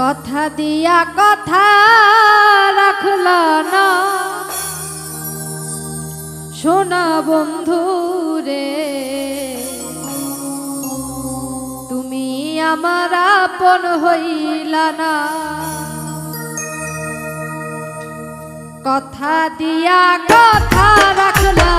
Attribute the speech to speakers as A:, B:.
A: কথা দিয়া কথা রাখল না। সোনা বন্ধু রে, তুমি আমার আপন হইলা না। কথা দিয়া কথা রাখলা